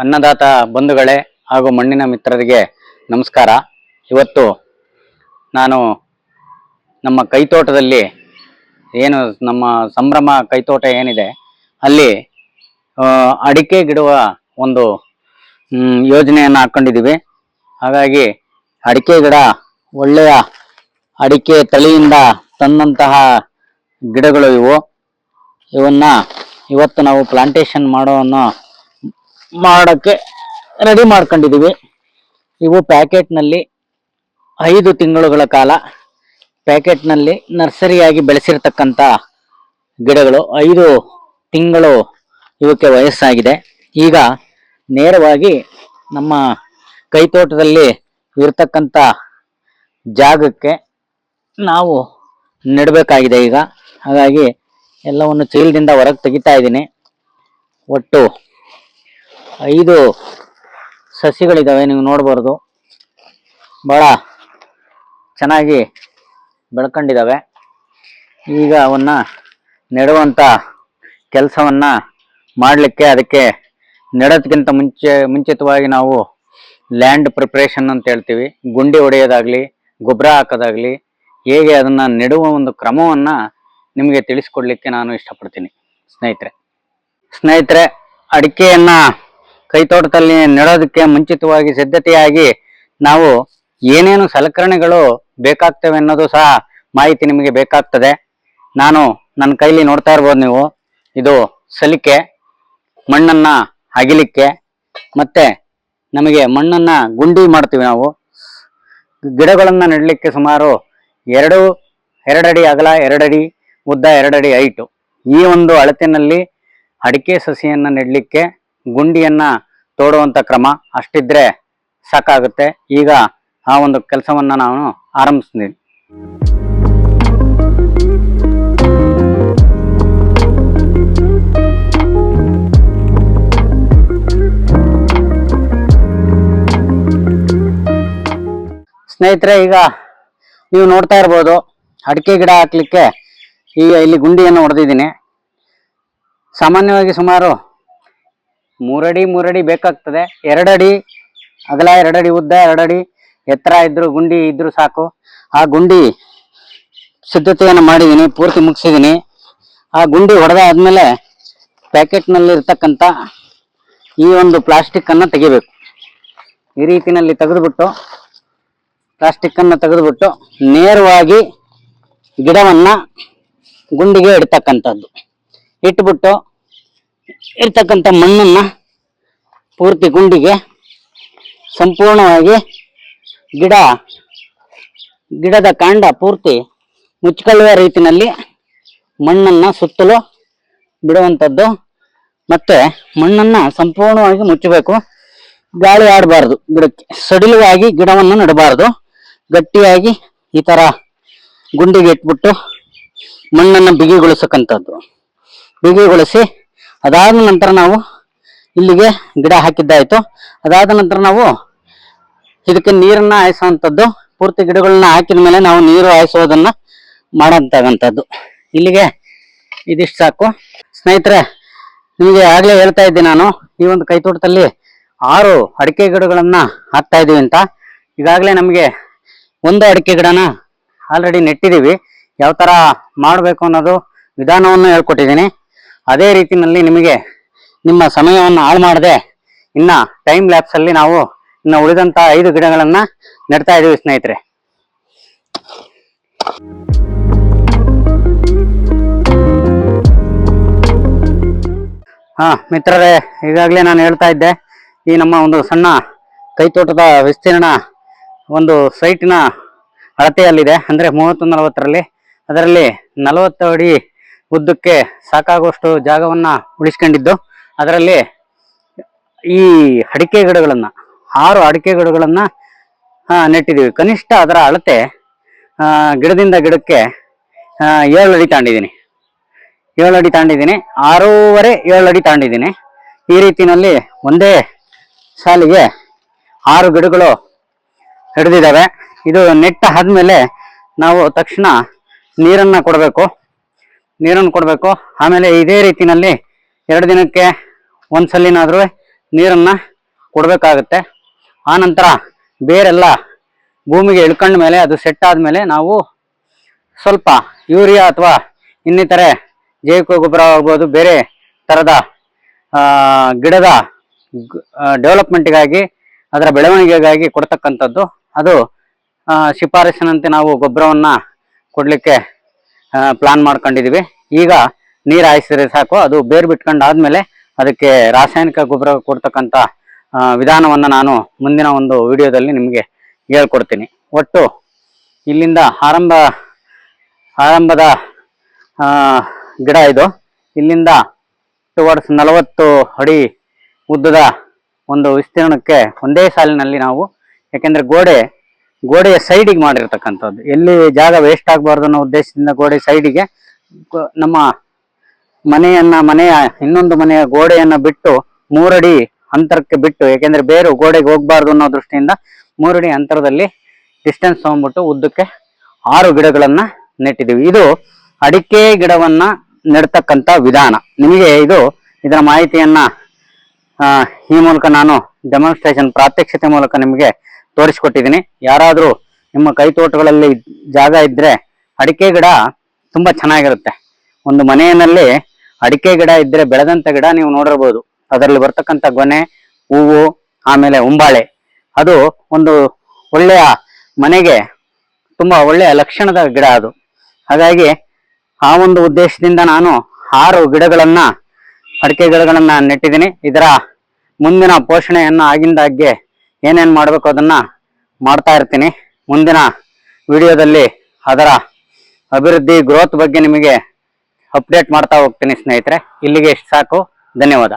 ಅನ್ನದಾತ ಬಂಧುಗಳೇ ಹಾಗೂ ಮಣ್ಣಿನ ಮಿತ್ರರಿಗೆ ನಮಸ್ಕಾರ. ಇವತ್ತು ನಾನು ನಮ್ಮ ಕೈತೋಟದಲ್ಲಿ ಏನು ನಮ್ಮ ಸಂಭ್ರಮ ಕೈತೋಟ ಏನಿದೆ, ಅಲ್ಲಿ ಅಡಿಕೆ ಗಿಡುವ ಒಂದು ಯೋಜನೆಯನ್ನು ಹಾಕೊಂಡಿದ್ದೀವಿ. ಹಾಗಾಗಿ ಅಡಿಕೆ ಗಿಡ ಒಳ್ಳೆಯ ಅಡಿಕೆ ತಳಿಯಿಂದ ತಂದಂತಹ ಗಿಡಗಳು ಇವು. ಇವನ್ನ ಇವತ್ತು ನಾವು ಪ್ಲಾಂಟೇಶನ್ ಮಾಡೋವನ್ನು ಮಾಡೋಕ್ಕೆ ರೆಡಿ ಮಾಡ್ಕೊಂಡಿದ್ದೀವಿ ಇವು ಪ್ಯಾಕೆಟ್ನಲ್ಲಿ ಐದು ತಿಂಗಳುಗಳ ಕಾಲ ಪ್ಯಾಕೆಟ್ನಲ್ಲಿ ನರ್ಸರಿಯಾಗಿ ಬೆಳೆಸಿರ್ತಕ್ಕಂಥ ಗಿಡಗಳು, ಐದು ತಿಂಗಳು ಇವಕ್ಕೆ ವಯಸ್ಸಾಗಿದೆ. ಈಗ ನೇರವಾಗಿ ನಮ್ಮ ಕೈತೋಟದಲ್ಲಿ ಇರತಕ್ಕಂಥ ಜಾಗಕ್ಕೆ ನಾವು ನೆಡಬೇಕಾಗಿದೆ ಈಗ. ಹಾಗಾಗಿ ಎಲ್ಲವನ್ನು ಚೀಲದಿಂದ ಹೊರಗೆ ತೆಗಿತಾ ಇದ್ದೀನಿ. ಒಟ್ಟು ಐದು ಸಸಿಗಳಿದ್ದಾವೆ ನೀವು ನೋಡ್ಬೋದು ಭಾಳ ಚೆನ್ನಾಗಿ ಬೆಳ್ಕೊಂಡಿದ್ದಾವೆ ಈಗ ಅವನ್ನ ನೆಡುವಂಥ ಕೆಲಸವನ್ನು ಮಾಡಲಿಕ್ಕೆ ಅದಕ್ಕೆ ನೆಡೋದಕ್ಕಿಂತ ಮುಂಚೆ, ಮುಂಚಿತವಾಗಿ ನಾವು ಲ್ಯಾಂಡ್ ಪ್ರಿಪ್ರೇಷನ್ ಅಂತ ಹೇಳ್ತೀವಿ. ಗುಂಡಿ ಹೊಡೆಯೋದಾಗಲಿ, ಗೊಬ್ಬರ ಹಾಕೋದಾಗಲಿ, ಹೇಗೆ ಅದನ್ನು ನೆಡುವ ಒಂದು ಕ್ರಮವನ್ನು ನಿಮಗೆ ತಿಳಿಸ್ಕೊಡ್ಲಿಕ್ಕೆ ನಾನು ಇಷ್ಟಪಡ್ತೀನಿ. ಸ್ನೇಹಿತರೆ ಸ್ನೇಹಿತರೆ, ಅಡಿಕೆಯನ್ನ ಕೈತೋಟದಲ್ಲಿ ನೆಡೋದಕ್ಕೆ ಮುಂಚಿತವಾಗಿ ಸಿದ್ಧತೆಯಾಗಿ ನಾವು ಏನೇನು ಸಲಕರಣೆಗಳು ಬೇಕಾಗ್ತವೆ ಅನ್ನೋದು ಸಹ ಮಾಹಿತಿ ನಿಮಗೆ ಬೇಕಾಗ್ತದೆ. ನಾನು ನನ್ನ ಕೈಲಿ ನೋಡ್ತಾ ಇರ್ಬೋದು ನೀವು. ಇದು ಸಲಿಕೆ, ಮಣ್ಣನ್ನ ಅಗಿಲಿಕ್ಕೆ ಮತ್ತೆ ನಮಗೆ ಮಣ್ಣನ್ನ ಗುಂಡಿ ಮಾಡ್ತೀವಿ ನಾವು. ಗಿಡಗಳನ್ನ ನೆಡಲಿಕ್ಕೆ ಸುಮಾರು ಎರಡು, ಎರಡಡಿ ಅಗಲ, ಎರಡಡಿ ಉದ್ದ, ಎರಡಡಿ ಹೈಟು ಈ ಒಂದು ಅಳತಿನಲ್ಲಿ ಅಡಿಕೆ ಸಸಿಯನ್ನ ನೆಡಲಿಕ್ಕೆ ಗುಂಡಿಯನ್ನ ತೋಡುವಂತ ಕ್ರಮ ಅಷ್ಟಿದ್ರೆ ಸಾಕಾಗುತ್ತೆ. ಈಗ ಆ ಒಂದು ಕೆಲಸವನ್ನ ನಾನು ಆರಂಭಿಸಿದ್ದೀನಿ ಸ್ನೇಹಿತರೆ, ಈಗ ನೀವು ನೋಡ್ತಾ ಇರ್ಬೋದು, ಅಡಿಕೆ ಗಿಡ ಹಾಕ್ಲಿಕ್ಕೆ ಈಗ ಇಲ್ಲಿ ಗುಂಡಿಯನ್ನು ಹೊಡೆದಿದ್ದೀನಿ. ಸಾಮಾನ್ಯವಾಗಿ ಸುಮಾರು ಮೂರಡಿ ಮೂರಡಿ ಬೇಕಾಗ್ತದೆ. ಎರಡಡಿ, ಅಗಲ ಎರಡಡಿ, ಉದ್ದ ಎರಡಡಿ, ಎತ್ತರ ಇದ್ರು ಗುಂಡಿ ಇದ್ರು ಸಾಕು. ಆ ಗುಂಡಿ ಸಿದ್ಧತೆಯನ್ನು ಮಾಡಿದ್ದೀನಿ, ಪೂರ್ತಿ ಮುಗಿಸಿದ್ದೀನಿ. ಆ ಗುಂಡಿ ಹೊಡೆದಾದ್ಮೇಲೆ ಪ್ಯಾಕೆಟ್ನಲ್ಲಿ ಇರ್ತಕ್ಕಂಥ ಈ ಒಂದು ಪ್ಲಾಸ್ಟಿಕ್ಕನ್ನು ತೆಗಿಬೇಕು. ಈ ರೀತಿಯಲ್ಲಿ ತೆಗೆದುಬಿಟ್ಟು, ಪ್ಲಾಸ್ಟಿಕ್ಕನ್ನು ತೆಗೆದುಬಿಟ್ಟು ನೇರವಾಗಿ ಗಿಡವನ್ನು ಗುಂಡಿಗೆ ಇಡ್ತಕ್ಕಂಥದ್ದು. ಇಟ್ಬಿಟ್ಟು ಇರ್ತಕ್ಕಂಥ ಮಣ್ಣನ್ನು ಪೂರ್ತಿ ಗುಂಡಿಗೆ ಸಂಪೂರ್ಣವಾಗಿ ಗಿಡ, ಗಿಡದ ಕಾಂಡ ಪೂರ್ತಿ ಮುಚ್ಕೊಳ್ಳುವ ರೀತಿಯಲ್ಲಿ ಮಣ್ಣನ್ನು ಸುತ್ತಲೂ ಬಿಡುವಂಥದ್ದು. ಮತ್ತು ಮಣ್ಣನ್ನು ಸಂಪೂರ್ಣವಾಗಿ ಮುಚ್ಚಬೇಕು. ಗಾಳಿ ಆಡಬಾರ್ದು ಗಿಡಕ್ಕೆ. ಸಡಿಲವಾಗಿ ಗಿಡವನ್ನು ನೆಡಬಾರ್ದು. ಗಟ್ಟಿಯಾಗಿ ಈ ಥರ ಗುಂಡಿಗೆ ಇಟ್ಬಿಟ್ಟು ಮಣ್ಣನ್ನು ಬಿಗಿಗೊಳಿಸಕ್ಕಂಥದ್ದು. ಬಿಗಿಗೊಳಿಸಿ ಅದಾದ ನಂತರ ನಾವು ಇಲ್ಲಿಗೆ ಗಿಡ ಹಾಕಿದ್ದಾಯ್ತು. ಅದಾದ ನಂತರ ನಾವು ಇದಕ್ಕೆ ನೀರನ್ನ ಹಾಯಿಸುವಂಥದ್ದು, ಪೂರ್ತಿ ಗಿಡಗಳನ್ನ ಹಾಕಿದ ಮೇಲೆ ನಾವು ನೀರು ಹಾಯಿಸೋದನ್ನ ಮಾಡಂತಕ್ಕಂಥದ್ದು ಇಲ್ಲಿಗೆ ಇದಿಷ್ಟು ಸಾಕು. ಸ್ನೇಹಿತರೆ, ನಿಮಗೆ ಆಗ್ಲೇ ಹೇಳ್ತಾ ಇದ್ದೀನಿ ನಾನು, ಈ ಒಂದು ಕೈತೋಟದಲ್ಲಿ ಆರು ಅಡಿಕೆ ಗಿಡಗಳನ್ನ ಹಾಕ್ತಾ ಇದೀವಿ ಅಂತ. ಈಗಾಗಲೇ ನಮಗೆ ಒಂದು ಅಡಿಕೆ ಗಿಡನ ಆಲ್ರೆಡಿ ನೆಟ್ಟಿದ್ದೀವಿ. ಯಾವ ತರ ಮಾಡಬೇಕು ಅನ್ನೋದು ವಿಧಾನವನ್ನು ಹೇಳ್ಕೊಟ್ಟಿದ್ದೀನಿ. ಅದೇ ರೀತಿನಲ್ಲಿ ನಿಮಗೆ ನಿಮ್ಮ ಸಮಯವನ್ನು ಹಾಳು ಮಾಡದೆ ಇನ್ನ ಟೈಮ್ ಲ್ಯಾಪ್ಸ್ ಅಲ್ಲಿ ನಾವು ಇನ್ನು ಉಳಿದಂತ ಐದು ಗಿಡಗಳನ್ನ ನೆಡ್ತಾ ಇದೀವಿ ಸ್ನೇಹಿತರೆ. ಹಾ, ಮಿತ್ರರೇ, ಈಗಾಗಲೇ ನಾನು ಹೇಳ್ತಾ ಇದ್ದೆ, ಈ ನಮ್ಮ ಒಂದು ಸಣ್ಣ ಕೈತೋಟದ ವಿಸ್ತೀರ್ಣ ಒಂದು ಸೈಟಿನ ಅಳತೆಯಲ್ಲಿದೆ. ಅಂದ್ರೆ ಮೂವತ್ತು ನಲವತ್ತರಲ್ಲಿ, ಅದರಲ್ಲಿ ನಲವತ್ತು ಅಡಿ ಉದ್ದಕ್ಕೆ ಸಾಕಾಗುವಷ್ಟು ಜಾಗವನ್ನ ಉಳಿಸ್ಕೊಂಡಿದ್ದು. ಅದರಲ್ಲಿ ಈ ಅಡಿಕೆ ಗಿಡಗಳನ್ನ, ಆರು ಅಡಿಕೆ ಗಿಡಗಳನ್ನ ನೆಟ್ಟಿದ್ದೀವಿ. ಕನಿಷ್ಠ ಅದರ ಅಳತೆ ಗಿಡದಿಂದ ಗಿಡಕ್ಕೆ ಏಳು ಅಡಿ ತಾಂಡಿದ್ದೀನಿ. ಏಳು ಅಡಿ ತಾಂಡಿದ್ದೀನಿ. ಆರೂವರೆ ಏಳು ಅಡಿ ತಾಂಡಿದ್ದೀನಿ. ಈ ರೀತಿಯಲ್ಲಿ ಒಂದೇ ಸಾಲಿಗೆ ಆರು ಗಿಡಗಳು ಹಿಡಿದಿದ್ದಾವೆ. ಇದು ನೆಟ್ಟ ಆದ್ಮೇಲೆ ನಾವು ತಕ್ಷಣ ನೀರನ್ನ ಕೊಡಬೇಕು. ನೀರನ್ನು ಕೊಡಬೇಕು. ಆಮೇಲೆ ಇದೇ ರೀತಿನಲ್ಲಿ ಎರಡು ದಿನಕ್ಕೆ ಒಂದ್ಸಲಿನಾದ್ರೂ ನೀರನ್ನು ಕೊಡಬೇಕಾಗುತ್ತೆ. ಆನಂತರ ನಂತರ ಬೇರೆಲ್ಲ ಭೂಮಿಗೆ ಇಳ್ಕೊಂಡ ಮೇಲೆ ಅದು ಸೆಟ್ ಆದಮೇಲೆ ನಾವು ಸ್ವಲ್ಪ ಯೂರಿಯಾ ಅಥವಾ ಇನ್ನಿತರೆ ಜೈವಿಕ ಗೊಬ್ಬರ ಆಗ್ಬೋದು, ಬೇರೆ ಥರದ ಗಿಡದ ಡೆವಲಪ್ಮೆಂಟ್ಗಾಗಿ ಅದರ ಬೆಳವಣಿಗೆಗಾಗಿ ಕೊಡ್ತಕ್ಕಂಥದ್ದು. ಅದು ಶಿಫಾರಸಿನಂತೆ ನಾವು ಗೊಬ್ಬರವನ್ನು ಕೊಡಲಿಕ್ಕೆ ಪ್ಲಾನ್ ಮಾಡ್ಕೊಂಡಿದೀವಿ. ಈಗ ನೀರು ಹಾಯಿಸಿದ್ರೆ ಸಾಕು. ಅದು ಬೇರ್ ಬಿಟ್ಕೊಂಡು ಆದ್ಮೇಲೆ ಅದಕ್ಕೆ ರಾಸಾಯನಿಕ ಗೊಬ್ಬರ ಕೊಡ್ತಕ್ಕಂಥ ವಿಧಾನವನ್ನು ನಾನು ಮುಂದಿನ ಒಂದು ವಿಡಿಯೋದಲ್ಲಿ ನಿಮಗೆ ಹೇಳ್ಕೊಡ್ತೀನಿ. ಒಟ್ಟು ಇಲ್ಲಿಂದ ಆರಂಭ, ಆರಂಭದ ಗಿಡ ಇದು. ಇಲ್ಲಿಂದ ಟುವರ್ಡ್ಸ್ ನಲವತ್ತು ಅಡಿ ಉದ್ದದ ಒಂದು ವಿಸ್ತೀರ್ಣಕ್ಕೆ ಒಂದೇ ಸಾಲಿನಲ್ಲಿ ನಾವು, ಯಾಕೆಂದರೆ ಗೋಡೆ ಗೋಡೆಯ ಸೈಡಿಗೆ ಮಾಡಿರ್ತಕ್ಕಂಥದ್ದು. ಎಲ್ಲಿ ಜಾಗ ವೇಸ್ಟ್ ಆಗಬಾರ್ದು ಅನ್ನೋ ಉದ್ದೇಶದಿಂದ ಗೋಡೆ ಸೈಡಿಗೆ ನಮ್ಮ ಮನೆಯನ್ನ, ಮನೆಯ ಇನ್ನೊಂದು ಮನೆಯ ಗೋಡೆಯನ್ನ ಬಿಟ್ಟು ಮೂರಡಿ ಅಂತರಕ್ಕೆ ಬಿಟ್ಟು ಯಾಕೆಂದ್ರೆ ಬೇರು ಗೋಡೆಗೆ ಹೋಗ್ಬಾರ್ದು ಅನ್ನೋ ದೃಷ್ಟಿಯಿಂದ ಮೂರಡಿ ಅಂತರದಲ್ಲಿ ಡಿಸ್ಟೆನ್ಸ್ ತಗೊಂಡ್ಬಿಟ್ಟು ಉದ್ದಕ್ಕೆ ಆರು ಗಿಡಗಳನ್ನ ನೆಟ್ಟಿದ್ದೀವಿ. ಇದು ಅಡಿಕೆ ಗಿಡವನ್ನ ನೆಡ್ತಕ್ಕಂಥ ವಿಧಾನ. ನಿಮಗೆ ಇದು, ಇದರ ಮಾಹಿತಿಯನ್ನ ಈ ಮೂಲಕ ನಾನು ಡೆಮಾನ್ಸ್ಟ್ರೇಷನ್ ಪ್ರಾತ್ಯಕ್ಷತೆ ಮೂಲಕ ನಿಮಗೆ ತೋರಿಸ್ಕೊಟ್ಟಿದ್ದೀನಿ. ಯಾರಾದರೂ ನಿಮ್ಮ ಕೈ ತೋಟಗಳಲ್ಲಿ ಜಾಗ ಇದ್ದರೆ ಅಡಿಕೆ ಗಿಡ ತುಂಬ ಚೆನ್ನಾಗಿರುತ್ತೆ. ಒಂದು ಮನೆಯಲ್ಲಿ ಅಡಿಕೆ ಗಿಡ ಇದ್ದರೆ ಬೆಳೆದಂಥ ಗಿಡ ನೀವು ನೋಡಿರ್ಬೋದು ಅದರಲ್ಲಿ ಬರ್ತಕ್ಕಂಥ ಗೊನೆ, ಹೂವು, ಆಮೇಲೆ ಉಂಬಾಳೆ. ಅದು ಒಂದು ಒಳ್ಳೆಯ ಮನೆಗೆ ತುಂಬ ಒಳ್ಳೆಯ ಲಕ್ಷಣದ ಗಿಡ ಅದು. ಹಾಗಾಗಿ ಆ ಒಂದು ಉದ್ದೇಶದಿಂದ ನಾನು ಆರು ಗಿಡಗಳನ್ನು, ಅಡಿಕೆ ಗಿಡಗಳನ್ನು ನೆಟ್ಟಿದ್ದೀನಿ. ಇದರ ಮುಂದಿನ ಪೋಷಣೆಯನ್ನು ಆಗಿಂದಾಗ್ಗೆ ಏನೇನ್ ಮಾಡ್ಬೇಕು ಅದನ್ನ ಮಾಡ್ತಾ ಇರ್ತೀನಿ. ಮುಂದಿನ ವಿಡಿಯೋದಲ್ಲಿ ಅದರ ಅಭಿವೃದ್ಧಿ ಗ್ರೋತ್ ಬಗ್ಗೆ ನಿಮಗೆ ಅಪ್ಡೇಟ್ ಮಾಡ್ತಾ ಹೋಗ್ತೀನಿ ಸ್ನೇಹಿತರೆ. ಇಲ್ಲಿಗೆ ಇಷ್ಟು ಸಾಕು. ಧನ್ಯವಾದ.